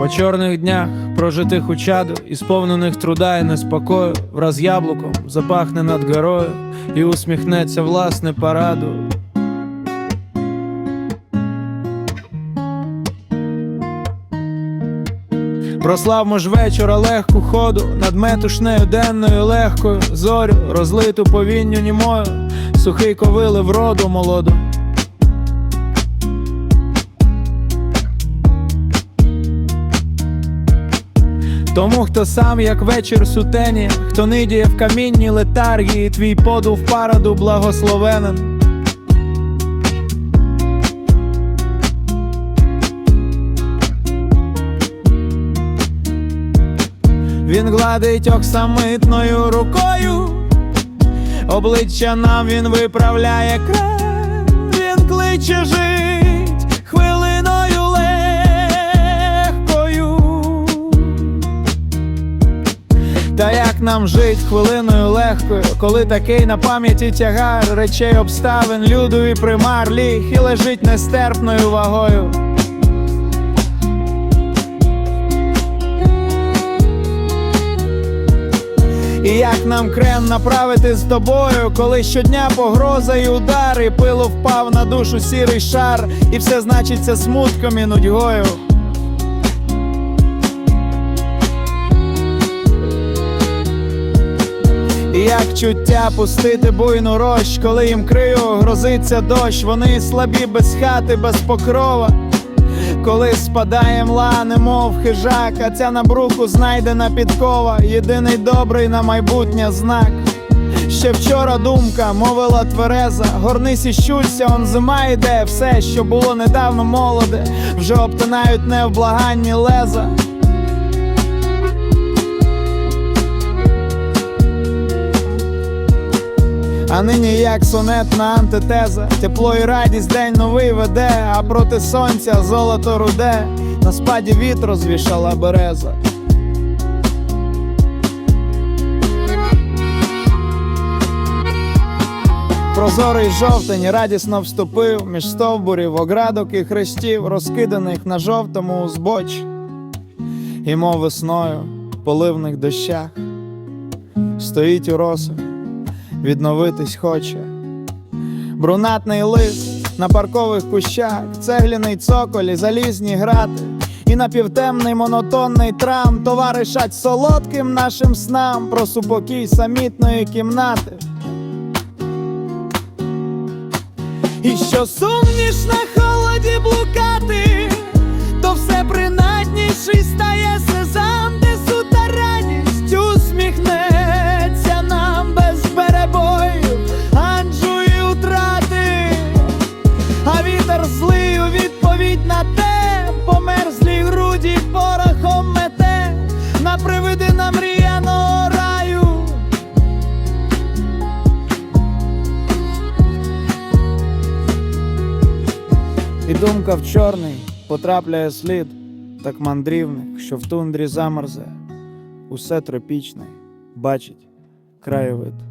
По чорних днях, прожитих у чаду, і сповнених труда і неспокою, враз яблуком запахне над горою і усміхнеться власне параду. Прославмо ж вечора легку ходу над метушнею денною легкою зорю, розлиту повінню німою, сухий ковили вроду молоду. Тому, хто сам, як вечір сутені, хто нидіє в камінні летаргії, твій подув параду благословенен. Він гладить оксамитною рукою, обличчя нам він виправляє край, він кличе жить нам жить хвилиною легкою, коли такий на пам'яті тягар речей обставин, люду і примар ліг і лежить нестерпною вагою. І як нам крем направити з тобою, коли щодня погроза і удар, і пилу впав на душу сірий шар, і все значиться смутком і нудьгою. Чуття пустити буйну рощ, коли їм крию грозиться дощ, вони слабі без хати, без покрова. Коли спадає мла, немов хижак, а ця на бруку знайдена підкова, єдиний добрий на майбутнє знак. Ще вчора думка мовила твереза, горнись і щулься, он зима йде, все, що було недавно молоде, вже обтинають невблаганні леза. А нині як сонетна антитеза, тепло і радість день новий веде, а проти сонця золото руде, на спаді вітру звішала береза. Прозорий жовтень радісно вступив між стовбурів, оградок і хрестів, розкиданих на жовтому узбоч, і мов весною поливних дощах стоїть у росах відновитись хоче. Брунатний лист на паркових кущах, цегляний цоколі, залізні грати, і напівтемний монотонний трам товаришать солодким нашим снам про супокій самітної кімнати. І що сумніш на холоді блукати, думка в чорний потрапляє слід, так мандрівник, що в тундрі замерзе, усе тропічне, бачить краєвид.